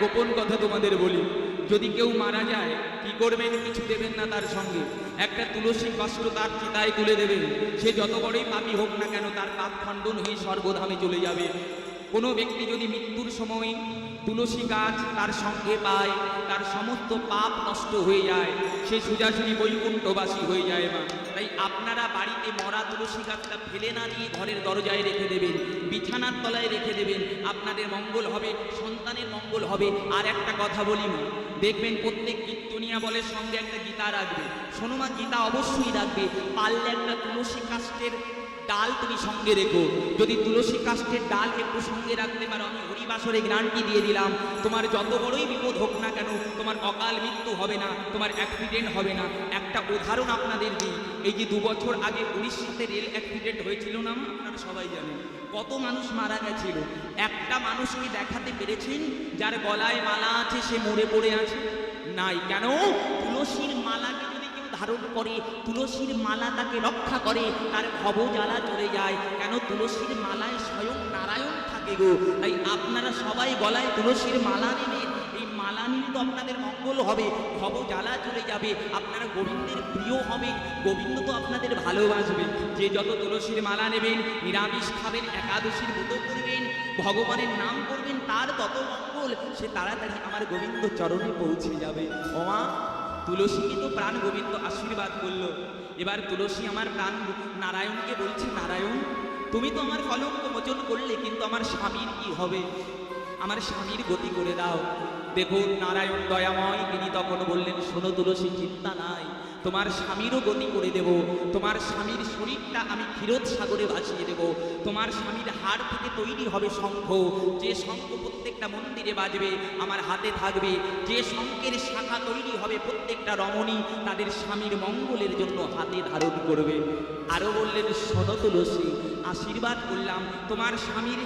গোপন কথা তোমাদের বলি। যদি কেউ মারা যায়, কি করবেন, কিছু দেবেন না তার সঙ্গে। একটা তুলসী কষ্ট তার চিতায় তুলে দেবেন সে যত বড়ই পাপি হোক না কেন, তার পাপ খণ্ডন হয়ে স্বর্গধামে চলে যাবে। কোনো ব্যক্তি যদি মৃত্যুর সময় তুলসী গাছ তার সঙ্গে পায়, তার সমস্ত পাপ নষ্ট হয়ে যায়, সে সোজাসুজি বৈকুণ্ঠবাসী হয়ে যায় মা। তাই আপনারা বাড়িতে মরা তুলসী গাছটা ফেলে না দিয়ে ঘরের দরজায় রেখে দেবেন, বিছানার তলায় রেখে দেবেন, আপনাদের মঙ্গল হবে, সন্তানের মঙ্গল হবে। আর একটা কথা বলি মা, দেখবেন প্রত্যেক কীর্তনিয়া বলে সঙ্গে একটা গীতা রাখবে। শোনো মা, গীতা অবশ্যই রাখবে। পারলে একটা তুলসী কাষ্টের ডাল তুমি সঙ্গে রেখো। যদি তুলসী কাষ্টের ডাল একটু সঙ্গে রাখতে পারো, আমি হরিবাসরে গ্রান্টি দিয়ে দিলাম। তোমার যত বড়ই বিপদ হোক না কেন, তোমার অকাল মৃত্যু হবে না, তোমার অ্যাক্সিডেন্ট হবে না। একটা উদাহরণ আপনাদের দিই। এই যে দু বছর আগে উড়িষ্যাতে রেল অ্যাক্সিডেন্ট হয়েছিল না আপনারা সবাই জানেন। কত মানুষ মারা গেছিল। একটা মানুষকে দেখাতে পেরেছেন? যার গলায় মালা আছে, সে মরে পড়ে আছে? নাই। কেন? তুলসীর ধারণ করে, তুলসীর মালা তাকে রক্ষা করে, তার ভব জ্বালা চলে যায়। কেন তুলসীর মালায় স্বয়ং নারায়ণ থাকে গো? তাই আপনারা সবাই গলায় তুলসীর মালা নেবেন এই মালা নিলে তো আপনাদের মঙ্গল হবে ভব জ্বালা চলে যাবে। আপনারা গোবিন্দের প্রিয় হবে গোবিন্দ তো আপনাদের ভালোবাসবে। যে যত তুলসীর মালা নেবেন, নিরামিষ খাবেন, একাদশীর ব্রত করবেন, ভগবানের নাম করবেন, তার তত মঙ্গল, সে তাড়াতাড়ি আমার গোবিন্দ চরণে পৌঁছে যাবে। ওমা তুলসীকে তো প্রাণ গোবিন্দ আশীর্বাদ করল। এবার তুলসী আমার প্রাণ নারায়ণকে বলছে, নারায়ণ, তুমি তো আমার কলঙ্ক মোচন করলে, কিন্তু আমার স্বামীর কি হবে? আমার স্বামীর গতি করে দাও। দেখুন, নারায়ণ দয়াময়, তিনি তখন বললেন, শোনো তুলসী, চিন্তা নাই। তোমার স্বামীরও গতি করে দেব, তোমার স্বামীর শরীরটা আমি ক্ষীরোদ সাগরে ভাসিয়ে দেব, তোমার স্বামীর হাড় থেকে তৈরি হবে শঙ্খ, যে শঙ্খ প্রত্যেকটা মন্দিরে বাজবে, আমার হাতে থাকবে, যে শঙ্খের শাখা তৈরি হবে প্রত্যেকটা রমণী তাদের স্বামীর মঙ্গলের জন্য হাতে ধারণ করবে। আরও বললেন শোনো তুলসী আশীর্বাদ করলাম, তোমার স্বামীর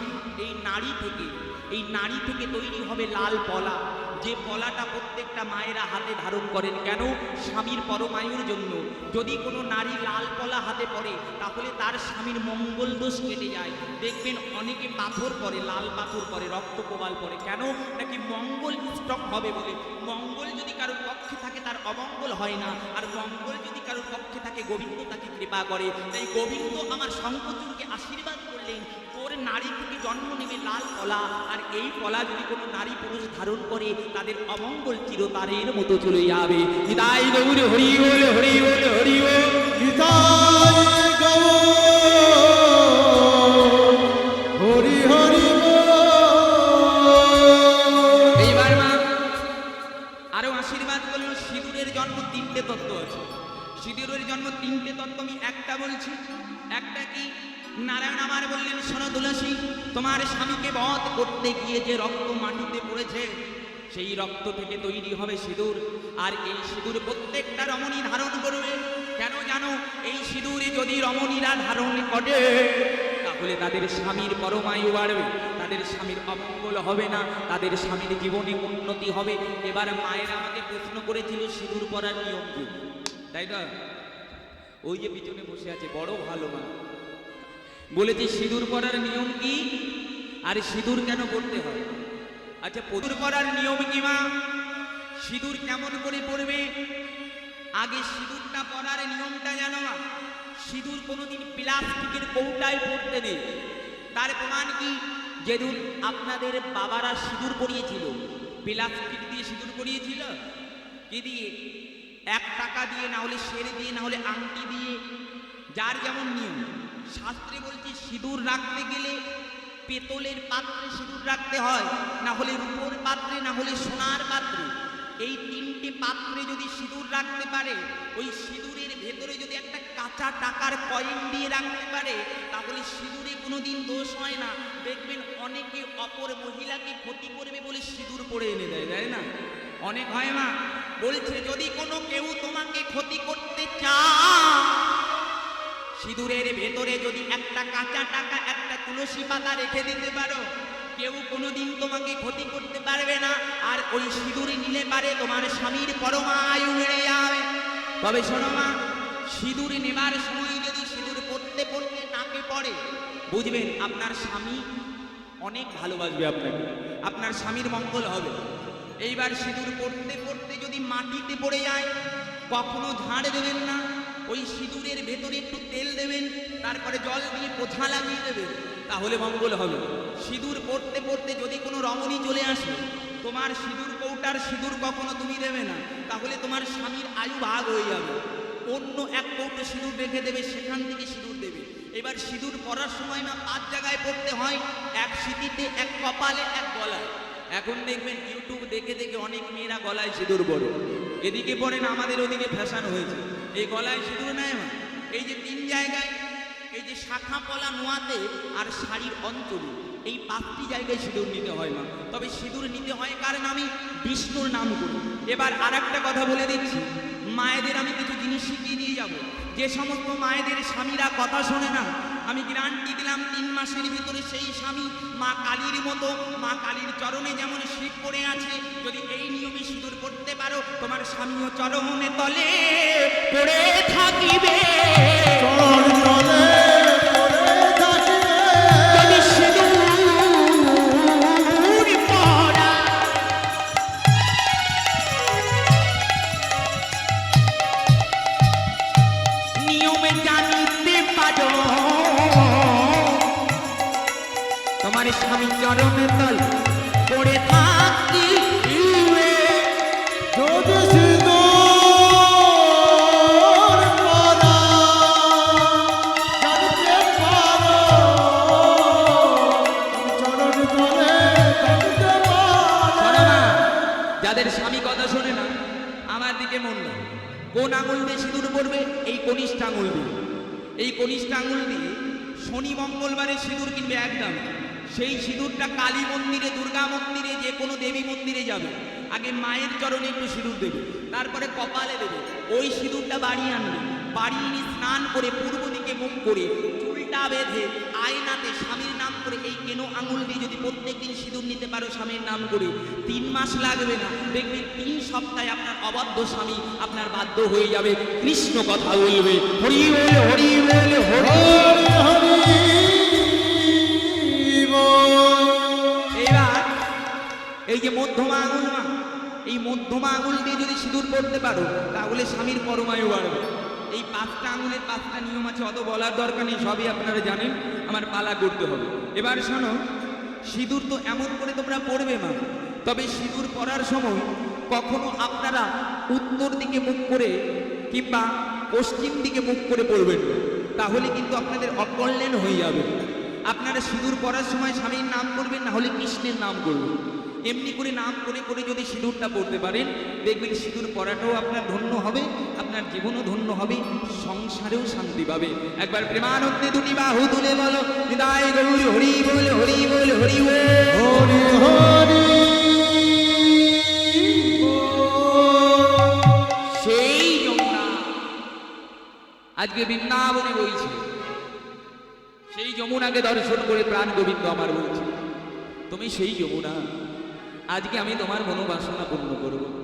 এই নারী থেকে, এই নারী থেকে তৈরি হবে লাল পলা যে পলাটা প্রত্যেকটা মায়েরা হাতে ধারণ করেন, কেন? স্বামীর পরমায়ুর জন্য। যদি কোনো নারী লাল পলা হাতে পড়ে তাহলে তার স্বামীর মঙ্গল দোষ কেটে যায়। দেখবেন অনেকে পাথর পরে, লাল পাথর পরে, রক্ত কোবাল পরে। কেন? নাকি মঙ্গল স্টক হবে বলে। মঙ্গল যদি কারোর পক্ষে থাকে, তার অমঙ্গল হয় না। আর মঙ্গল যদি কারোর পক্ষে থাকে, গোবিন্দ তাকে কৃপা করে। তাই গোবিন্দ আমার শঙ্কচুরকে আশীর্বাদ করলেন। নারী থেকে জন্ম নেবে লাল কলা। আর এই কলা যদি কোনো নারী পুরুষ ধারণ করে তাদের অমঙ্গল চিরতারের মতো চলে যাবে। গৌর হরি বল হরি বল হরি বল। নিতাই গৌর হরি হরি বল। এইবার মা আরও আশীর্বাদ সিঁদুরের জন্ম তিনটে তত্ত্ব আছে। সিঁদুরের জন্ম তিনটে তত্ত্ব আমি একটা বলছি। একটা কি? নারায়ণ আমার বললেন, শোনো তুলসী, তোমার স্বামীকে বধ করতে গিয়ে যে রক্ত মাটিতে পড়েছে, সেই রক্ত থেকে তৈরি হবে সিঁদুর। আর এই সিঁদুর প্রত্যেকটা রমণী ধারণ করবে। কেন জানো, এই সিঁদুরে যদি রমণীরা ধারণ করে, তাহলে তাদের স্বামীর পরমায়ু বাড়বে। তাদের স্বামীর অমঙ্গল হবে না, তাদের স্বামীর জীবনে উন্নতি হবে। এবার মায়ের আমাকে প্রশ্ন করেছিল, সিঁদুর পরার নিয়ম তাই তো ওই যে পিছনে বসে আছে, বড় ভালো মা। বলেছে, সিঁদুর পরার নিয়ম কি? আর সিঁদুর কেন করতে হয়? আচ্ছা পদুর পরার নিয়ম কি, মা? সিঁদুর কেমন করে পড়বে? আগে সিঁদুরটা পরার নিয়মটা জানো, মা? সিঁদুর কোনোদিন প্লাস্টিকের কৌটায় পড়তে নেই। তার প্রমাণ কি? যেদিন আপনাদের বাবারা সিঁদুর পরিয়েছিল, প্লাস্টিক দিয়ে সিঁদুর পরিয়েছিল, কি দিয়ে? এক টাকা দিয়ে, না হলে সের দিয়ে, না হলে আংটি দিয়ে। যার যেমন নিয়ম। শাস্ত্রে বলছে, সিঁদুর রাখতে গেলে পেতলের পাত্রে সিঁদুর রাখতে হয়, না হলে রূপোর পাত্রে, না হলে সোনার পাত্রে। এই তিনটে পাত্রে যদি সিঁদুর রাখতে পারে, ওই সিঁদুরের ভেতরে যদি একটা কাঁচা টাকার কয়েন দিয়ে রাখতে পারে, তাহলে সিঁদুরে কোনো দিন দোষ হয় না। দেখবেন অনেকে অপর মহিলাকে ক্ষতি করবে বলে সিঁদুর পরে এনে দেয়, তাই না? অনেক হয় না? বলছে, যদি কোনো কেউ তোমাকে ক্ষতি করতে চায় সিঁদুরের ভেতরে যদি একটা কাঁচা টাকা, একটা তুলসী পাতা রেখে দিতে পারো, কেউ কোনোদিন তোমাকে ক্ষতি করতে পারবে না। আর ওই সিঁদুরে নিলে পারে তোমার স্বামীর পরমায়ু বেড়ে যাবে। তবে শোনো মা, সিঁদুর নেবার সময় যদি সিঁদুর পড়তে পড়তে নাকে পড়ে, বুঝবেন আপনার স্বামী অনেক ভালোবাসবে আপনাকে। আপনার স্বামীর মঙ্গল হবে। এইবার সিঁদুর পড়তে পড়তে যদি মাটিতে পড়ে যায়, কখনো ঝাড় দেবেন না। ওই সিঁদুরের ভেতরে একটু তেল দেবেন, তারপরে জল দিয়ে পোছা লাগিয়ে দেবেন, তাহলে মঙ্গল হবে। সিঁদুর পড়তে পড়তে যদি কোনো রমণী চলে আসে, তোমার সিঁদুর কৌটার সিঁদুর কখনো তুমি দেবে না, তাহলে তোমার স্বামীর আয়ু ভাগ হয়ে যাবে। অন্য এক কৌটো সিঁদুর রেখে দেবে, সেখান থেকে সিঁদুর দেবে। এবার সিঁদুর পরার সময় না পাঁচ জায়গায় পড়তে হয়, এক সিঁথিতে এক কপালে, এক গলায়। এখন দেখবেন ইউটিউব দেখে দেখে অনেক মেয়েরা গলায় সিঁদুর পরে এদিকে পড়ে না, আমাদের ওদিকে ফ্যাশন হয়েছে। এই গলায় সিঁদুর নেয় মা এই যে তিন জায়গায়, এই যে শাখা পলা নোয়াতে আর শাড়ির অঞ্চলে, এই পাঁচটি জায়গায় সিঁদুর নিতে হয় মা। তবে সিঁদুর নিতে হয় কারণ আমি বিষ্ণুর নাম করি। এবার আর একটা কথা বলে দিচ্ছি। মায়েদের আমি কিছু জিনিস শিখিয়ে দিয়ে যাব। যে সমস্ত মায়েদের স্বামীরা কথা শোনে না, আমি গ্রান্টি দিলাম তিন মাসের ভিতরে সেই স্বামী মা কালীর মতো, মা কালীর চরণে যেমন শিব পড়ে আছে, যদি এই নিয়মে সুদূর করতে পারো, তোমার স্বামীও চরণে তলে পড়ে থাকিবে। এই কনিষ্ঠ আঙুল দিয়ে শনি মঙ্গলবারে সিঁদুর কিনবে একদম। সেই সিঁদুরটা কালী মন্দিরে, দুর্গা মন্দিরে, যে কোনো দেবী মন্দিরে যাবে। আগে মায়ের চরণে একটু সিঁদুর দেবে, তারপরে কপালে দেবে। ওই সিঁদুরটা বাড়ি আনবে। বাড়ি এনে স্নান করে পূর্ব দিকে মুখ করে বেঁধে আয়নাতে স্বামীর নাম করে এই কেনো আঙুল দিয়ে যদি প্রত্যেকদিন সিঁদুর নিতে পারো স্বামীর নাম করে, তিন মাস লাগবে না দেখবেন তিন সপ্তাহে আপনার অবাধ্য স্বামী আপনার বাধ্য হয়ে যাবে, কৃষ্ণ কথা বলবে, হরি হরি। এবার এই যে মধ্যমা আঙুল মা, এই মধ্যমা আঙুল দিয়ে যদি সিঁদুর পড়তে পারো, তাহলে স্বামীর পরমায়ু বাড়বে এই পাঁচটা আঙুলের পাঁচটা নিয়ম আছে, অত বলার দরকার নেই, সবই আপনারা জানেন, আমার পালা করতে হবে এবার শোনো, সিঁদুর তো এমন করে তোমরা পড়বে মা তবে সিঁদুর পরার সময় কখনো আপনারা উত্তর দিকে মুখ করে কিংবা পশ্চিম দিকে মুখ করে পড়বেন না। তাহলে কিন্তু আপনাদের অকল্যাণ হয়ে যাবে আপনারা সিঁদুর পরার সময় স্বামীর নাম করবেন, না হলে কৃষ্ণের নাম করবেন এমনি করে নাম করে করে যদি সিঁদুরটা পড়তে পারেন, দেখবেন সিঁদুর পরাটাও আপনার ধন্য হবে আপনার জীবনও ধন্য হবে সংসারেও শান্তি পাবে। একবার প্রেমানন্দে দুটি বাহু তুলে বলো হৃদয় গৌর হরি বল হরি বল হরি বল। হরি হরি। সেই যমুনা। আজকে বৃন্দাবনে বইছে। সেই যমুনাকে দর্শন করে প্রাণ গোবিন্দ আমার বলছে তুমি সেই যমুনা। আজকে আমি তোমার মনোবাসনা পূর্ণ করব।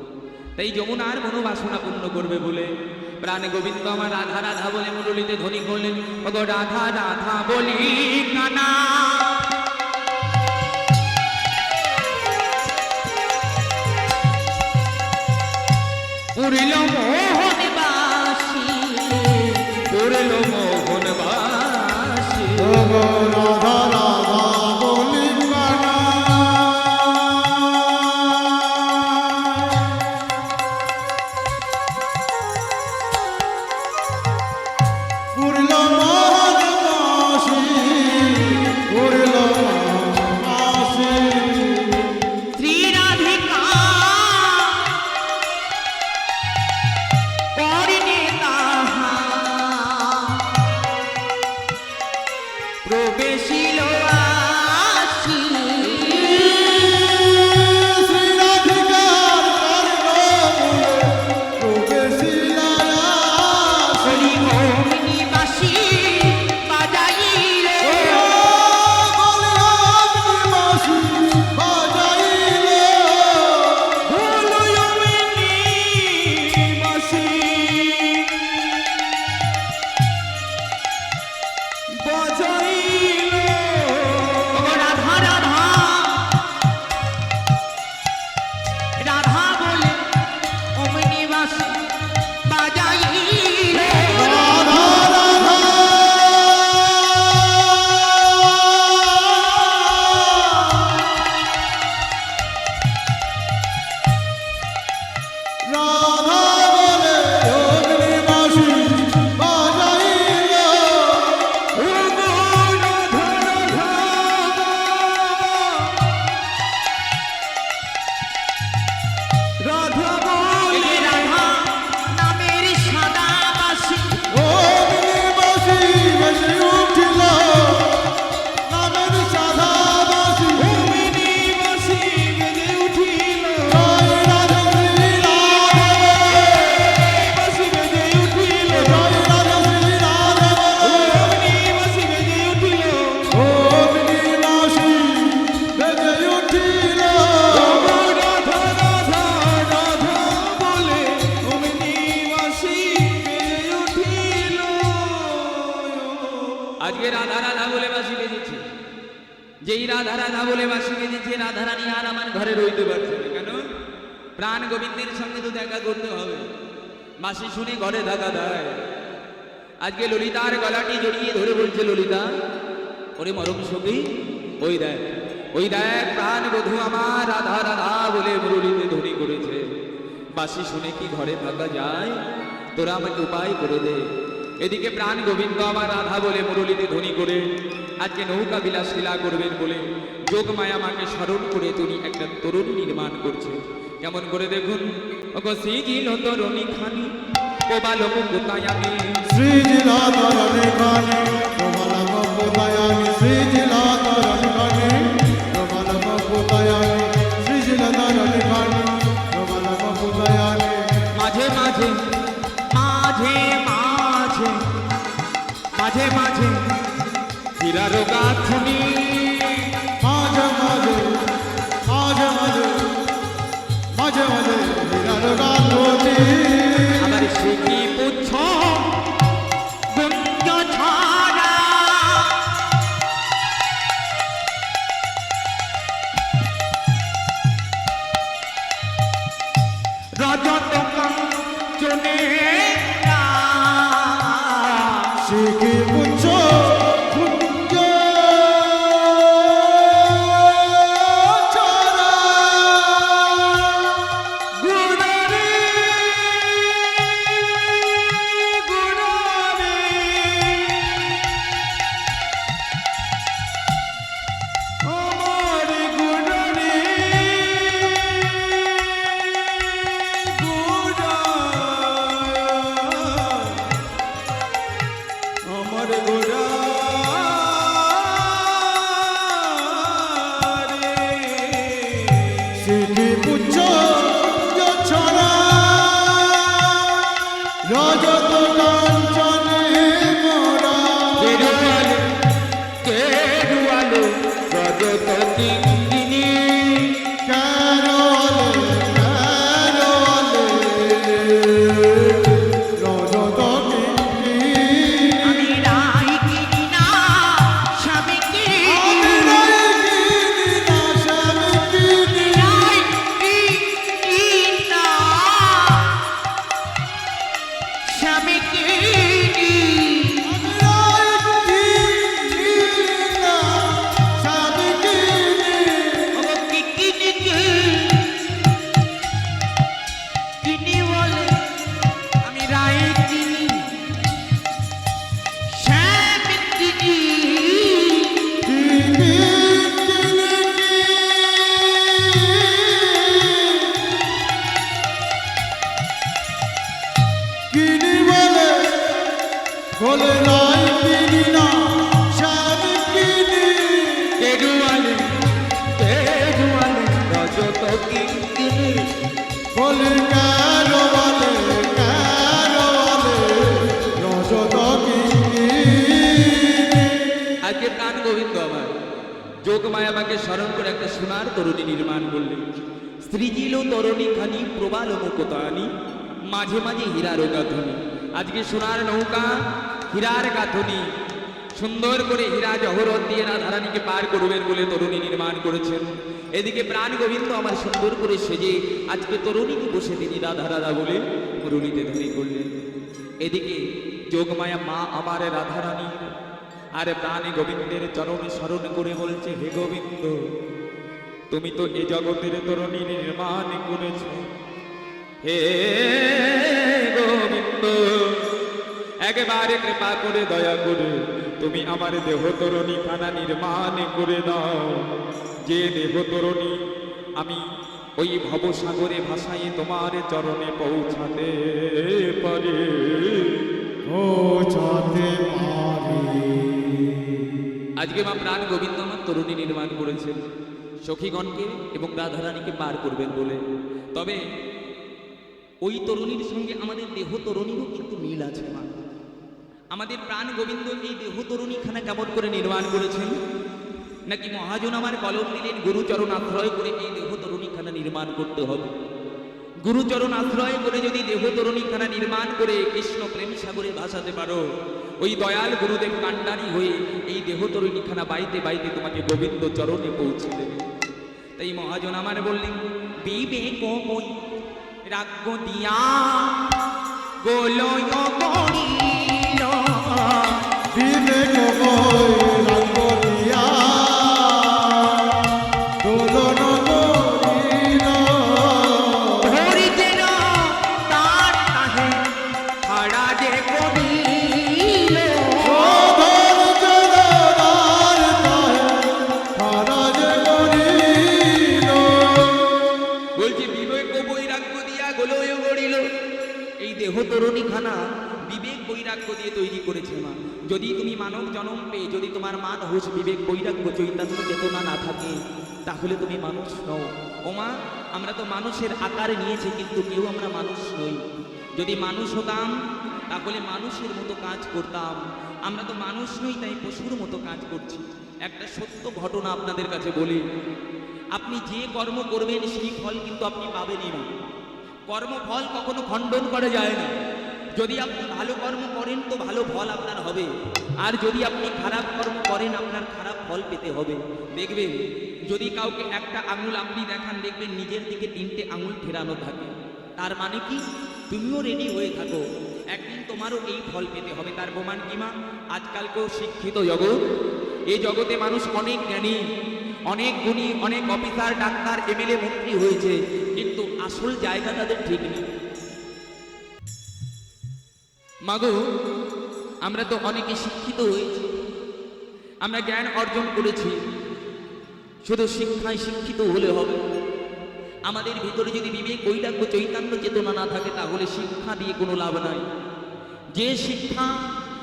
তাই যমুনার মনোবাসনা পূর্ণ করবে বলে প্রাণ গোবিন্দ আমার রাধা রাধা বলে মুরলিতে ধ্বনি করলেন। ওগো রাধা রাধা বলি কানা পুরিল মোহন বাসি পুরিল মোহন রমজান বলে বাঁশি বেজেছে রাধা রানী আর আমার ঘরে রইতে পারছে না। কেন? প্রাণ গোবিন্দের সঙ্গে তো দেখা করতে হবে। মাসি শুনে ঘরে থাকা দেয়। আজকে ললিতার গলাটি জড়িয়ে ধরে বলছে, ললিতা, ওরে মরম সখী, ওই দেখ ওই দেখ প্রাণ বধু আমার রাধা রাধা বলে মুরলিতে ধ্বনি করেছে। বাসি শুনে কি ঘরে থাকা যায়? তোরা আমাকে উপায় করে দে। এদিকে প্রাণ গোবিন্দ আমার রাধা বলে মুরলিতে ধ্বনি করে, আজকে নৌকা বিলাস লীলা করবেন বলে যোগ মায়া মাকে স্মরণ করে তিনি একটা তরুণ নির্মাণ করছে কেমন করে দেখুন তরুণী খানি কোবালক কোথায় আমি প্রবলম হীরার গাথুনি। মাঝে মাঝে মাঝে মাঝে মাঝে মাঝে গান্ধী আমার সে কি পুচ্ছ রজত কাঞ্চনে শিখি পুচ্ছ শিখি পুচ্ছ যোগ মায়া আমাকে স্মরণ করে একটা সোনার তরুণী নির্মাণ করলেন। স্ত্রীজিল তরুণী খানি, প্রবাল মুকতানি, মাঝে মাঝে হীরার গাঁথনি। আজকে সোনার নৌকা, হীরার গাঁথনি। সুন্দর করে হীরা জহরত দিয়ে রাধারানীকে পার করবেন বলে তরুণী নির্মাণ করেছেন। এদিকে প্রাণ গোবিন্দ আমার সুন্দর করে সেজে, আজকে তরুণীকে বসে তিনি রাধা রাধা বলে মুরলিতে ধ্বনি করলেন। এদিকে যোগমায়া মা আমার রাধারানী আর প্রাণে গোবিন্দের চরণে স্মরণ করে বলছে, হে গোবিন্দ, তুমি তো এ জগতের তরুণী নির্মাণ করেছ। হে গোবিন্দ, একেবারে কৃপা করে দয়া করে তুমি আমার দেহ তরণী খানা নির্মাণ করে দাও। যে দেহ তরণী আমি ওই ভবসাগরে ভাসাই তোমার চরণে পৌঁছাতে পারে। পৌঁছাতে পারি। আজকে মা প্রাণ গোবিন্দ আমার তরুণী নির্মাণ করেছেন। সখীগণকে এবং রাধারানীকে পার করবেন বলে। তবে ওই তরুণীর সঙ্গে আমাদের দেহ তরুণীরও কিন্তু মিল আছে মা। আমাদের প্রাণ গোবিন্দ এই দেহ তরুণীখানা কেমন করে নির্মাণ করেছেন? নাকি মহাজন আমার কলম দিলেন, গুরুচরণ আশ্রয় করে এই দেহ তরুণীখানা নির্মাণ করতে হবে? গুরুচরণ আশ্রয় করে যদি দেহ তরুণীখানা নির্মাণ করে কৃষ্ণ প্রেম সাগরে ভাসাতে পারো, ওই দয়াল গুরুদেব কাণ্ডারি হয়ে এই দেহ তরুণীখানা বাইতে বাইতে তোমাকে গোবিন্দ চরণে পৌঁছে দেবে। তাই মহাজন আমার বললেন, বিবেক মই রাগ্য দিয়া, গোলয় বিবেক এই দেহ তরুণী খানা বিবেক বৈরাগ্য দিয়ে তৈরি করেছে মা। যদি তুমি মানব জন্ম পেয়ে, যদি তোমার মান হুশ বিবেক বৈরাগ্য চৈতন্য চেতনা না থাকে, তাহলে তুমি মানুষ নও। ও মা, আমরা তো মানুষের আকার নিয়েছি, কিন্তু কেউ আমরা মানুষ নই। যদি মানুষ হতাম, তাহলে মানুষের মতো কাজ করতাম। আমরা তো মানুষ নই, তাই পশুর মতো কাজ করছি। একটা সত্য ঘটনা আপনাদের কাছে বলি। আপনি যে কর্ম করবেন, সেই ফল কিন্তু আপনি পাবেনই না। কর্মফল কখনো খণ্ডন করা যায় না। যদি আপনি ভালো কর্ম করেন তো ভালো ফল আপনার হবে। আর যদি আপনি খারাপ কর্ম করেন, আপনার খারাপ ফল পেতে হবে। দেখবেন, যদি কাউকে একটা আঙুল আপনি দেখান, দেখবেন নিজের দিকে তিনটে আঙুল ফেরানো থাকে। তার মানে কি? তুমিও রেডি হয়ে থাকো। একদিন তোমারও এই ফল পেতে হবে। তার প্রমাণ কি, মা? আজকালকেও শিক্ষিত জগৎ। এই জগতে মানুষ অনেক জ্ঞানী, অনেক গুণী, অনেক অফিসার ডাক্তার এমএলএ মন্ত্রী হয়েছে। আসল জায়গা তাদের ঠিক নেই। মাগো, আমরা তো অনেকে শিক্ষিত হয়েছি। আমরা জ্ঞান অর্জন করেছি। শুধু শিক্ষায় শিক্ষিত হলে হবে। আমাদের ভিতরে যদি বিবেক, বৈরাগ্য, চৈতন্য চেতনা না থাকে, তাহলে শিক্ষা দিয়ে কোনো লাভ নাই। যে শিক্ষা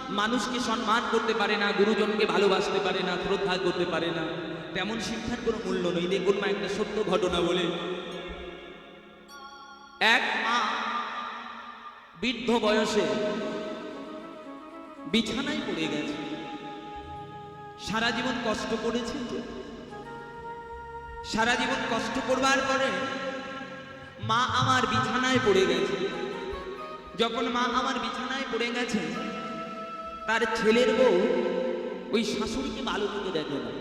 মানুষকে সম্মান করতে পারে না, গুরুজনকে ভালোবাসতে পারে না, শ্রদ্ধা করতে পারে না, তেমন শিক্ষার কোনো মূল্য নেই। দেখুন মা, একটা সত্য ঘটনা বলে। এক মা বৃদ্ধ বয়সে বিছানায় পড়ে গেছে। সারা জীবন কষ্ট করেছে সারা জীবন কষ্ট করবার পরে মা আমার বিছানায় পড়ে গেছে। যখন মা আমার বিছানায় পড়ে গেছে, তার ছেলের বউ ওই শাশুড়িকে ভালো চোখে দেখে না।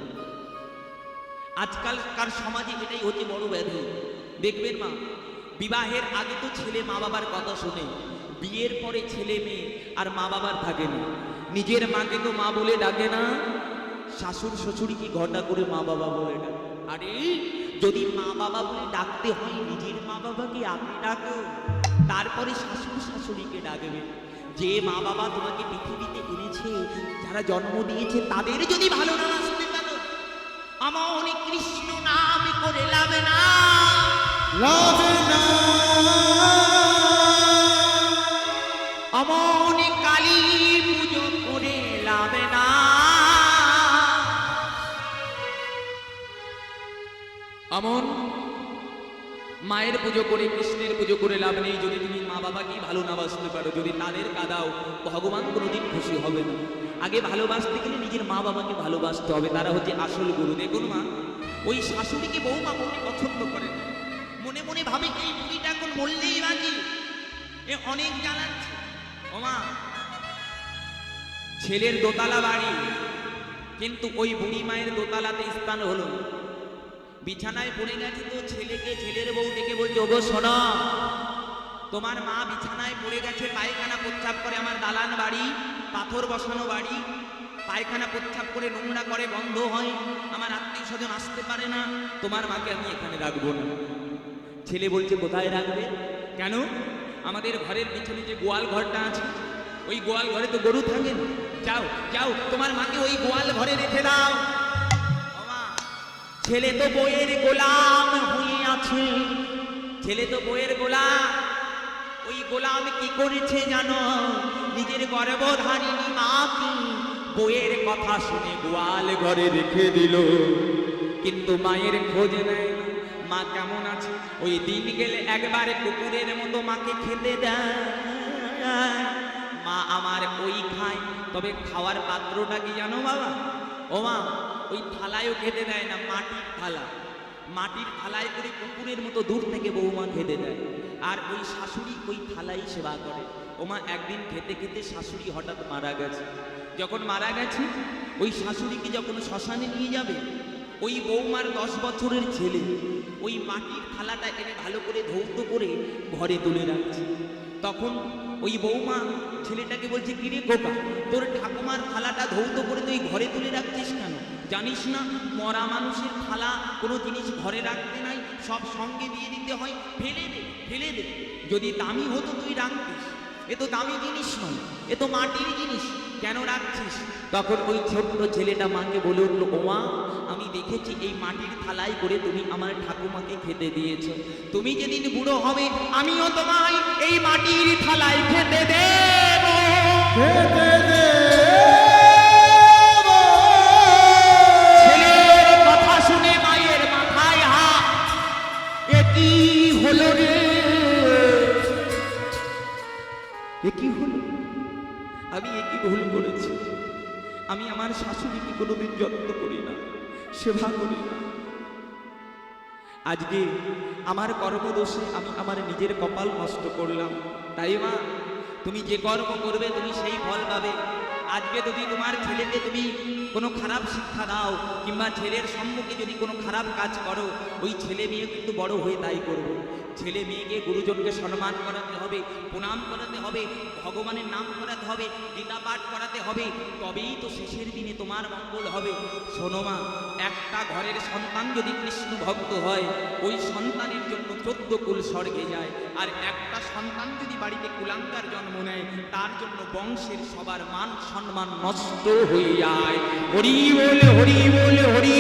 আজকালকার সমাজে এটাই হচ্ছে বড় ব্যাধি। দেখবেন মা বিবাহের আগে তো ছেলে মা বাবার কথা শোনে, বিয়ের পরে ছেলে মেয়ে আর মা বাবার থাকে না। নিজের মাকে তো মা বলে ডাকে না। শাশুড় শ্বশুরকে ঘটা করে মা বাবা বলে ডাকে? আরে, যদি মা বাবা বলে ডাকতে হয়, নিজের মা বাবাকে আগে ডাকো তারপরে শাশুড় শাশুড়িকে ডাকবে যে মা বাবা তোমাকে পৃথিবীতে এনেছে, যারা জন্ম দিয়েছে, তাদের যদি ভালো না আসতে পারো আমার কৃষ্ণ নাম করে লাভ না অমন পুজো করে না। আমন মায়ের পুজো করে, কৃষ্ণের পুজো করে লাভ নেই। যদি তুমি মা বাবাকে ভালো না বাসতে পারো, যদি তাদের কাদাও, ভগবান কোনোদিন খুশি হবে না। আগে ভালোবাসতে গেলে নিজের মা বাবাকে ভালোবাসতে হবে। তারা হচ্ছে আসল গুরু। দেখুন মা, ওই শাশুড়িকে বৌমা মনে পছন্দ করে না। মনে ভাবে এই বুড়িটা এখন মরলেই বাকি এ অনেক জ্বালাচ্ছে। ও মা। ছেলের দোতলা বাড়ি। কিন্তু ওই বুড়ি মায়ের দোতলাতে স্থান হলো বিছানায় পড়ে গেছে তো ছেলেকে, ছেলের বউ ডেকে বলছে, ওগো, শোনো। তোমার মা বিছানায় পড়ে গেছে, পায়খানা প্রচ্ছাপ করে আমার দালান বাড়ি, পাথর বসানো বাড়ি। পায়খানা প্রচ্ছাপ করে নোংরা করে বন্ধ হয়। আমার আত্মীয় স্বজন আসতে পারে না। তোমার মাকে আমি এখানে রাখব না। ছেলে বলছে কোথায় রাখবে? কেন? আমাদের ঘরের পিছনে যে গোয়াল ঘরটা আছে ওই গোয়াল ঘরে তো গরু থাকে না। যাও যাও তোমার মাকে ওই গোয়াল ঘরে রেখে দাও। ছেলে তো বইয়ের গোলাম হয়ে আছে। ছেলে তো বইয়ের গোলাম। ওই গোলাম কি করেছে জানো? নিজের গর্ভধারিণী মাকে বইয়ের কথা শুনে গোয়াল ঘরে রেখে দিল। কিন্তু মায়ের খোঁজ নেয়। মা কেমন আছে? ওই দিন গেলে একবারে কুকুরের মতো মাকে খেতে দেয়। মা আমার ওই খায়, তবে খাওয়ার পাত্রটা কি জানো বাবা? ও মা, ওই থালায়ও খেতে দেয় না, মাটির থালা। মাটির থালায় করে কুকুরের মতো দূর থেকে বৌমা খেতে দেয়। আর ওই শাশুড়ি ওই থালাই সেবা করে। ওমা একদিন খেতে খেতে শাশুড়ি হঠাৎ মারা গেছে। যখন মারা গেছে, ওই শাশুড়িকে যখন শ্মশানে নিয়ে যাবে, ওই বৌমার দশ বছরের ছেলে ওই মাটির থালাটা এনে ভালো করে ধৌত করে ঘরে তুলে রাখছে। তখন ওই বৌমা ছেলেটাকে বলছে, কিরে খোকা তোর ঠাকুমার থালাটা ধৌত করে তুই ঘরে তুলে রাখছিস কেন? জানিস না, মরা মানুষের থালা কোনো জিনিস ঘরে রাখতে নাই, সব সঙ্গে দিয়ে দিতে হয়, ফেলে দে ফেলে দে। যদি দামি হতো তুই রাখতিস এ তো দামি জিনিস নয়, এ তো মাটির জিনিস। কেন রাখছিস? তখন ওই ছোট্ট ছেলেটা মাকে বলে উঠল ওমা আমি দেখেছি এই মাটির থালায় করে তুমি আমার ঠাকুমাকে খেতে দিয়েছ। তুমি যেদিন বুড়ো হবে আমিও তোমায় এই মাটির থালায় খেতে দেব। খেতে দেব। কথা শুনে মায়ের মাথায় হাত। এ কি হলো রে? এ কি হলো? আমি একই ভুল করেছি। আমি আমার শাশুড়িকে কোনোদিন যত্ন করি না, সেবা করি না। আজকে আমার কর্মদোষে আমি আমার নিজের কপাল নষ্ট করলাম। তাই মা, তুমি যে কর্ম করবে, তুমি সেই ফল পাবে। আজকে যদি তোমার ছেলেকে তুমি কোনো খারাপ শিক্ষা দাও, কিংবা ছেলের সম্মুখে যদি কোনো খারাপ কাজ করো, ওই ছেলে মেয়ে কিন্তু বড় হয়ে তাই করবে। ছেলে মেয়েকে গুরুজনকে সম্মান করাতে হবে, প্রণাম করাতে হবে, ভগবানের নাম করাতে হবে, গীতা পাঠ করাতে হবে, তবেই তো শেষের দিনে তোমার মঙ্গল হবে। শোনো মা, একটা ঘরের সন্তান যদি কৃষ্ণ ভক্ত হয়, ওই সন্তানের জন্য চোদ্দ কুল স্বর্গে যায়। আর একটা সন্তান যদি বাড়িতে কুলাঙ্কার জন্ম নেয়, তার জন্য বংশের সবার মান সম্মান নষ্ট হয়ে যায়। হরি বলে হরি বলে, হরি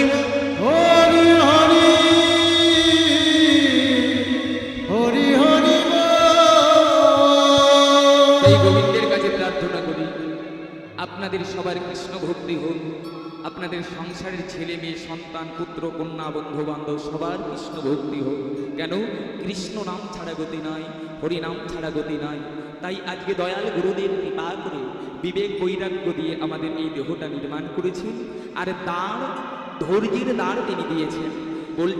হরি হরি হরি হরি গোবিন্দের কাছে প্রার্থনা করি, আপনাদের সবার কৃষ্ণ ভক্তি হোক। আপনাদের সংসারের ছেলে মেয়ে, সন্তান, পুত্র, কন্যা বন্ধু বান্ধব সবার কৃষ্ণ ভক্তি হোক। কেন? কৃষ্ণ নাম ছাড়া গতি নাই, হরি নাম ছাড়া গতি নাই। তাই আজকে দয়াল গুরুদেব কৃপা করে বিবেক বৈরাগ্য দিয়ে আমাদের এই দেহটা নির্মাণ করেছেন। আর তার ধৈর্যের দ্বার তিনি দিয়েছেন।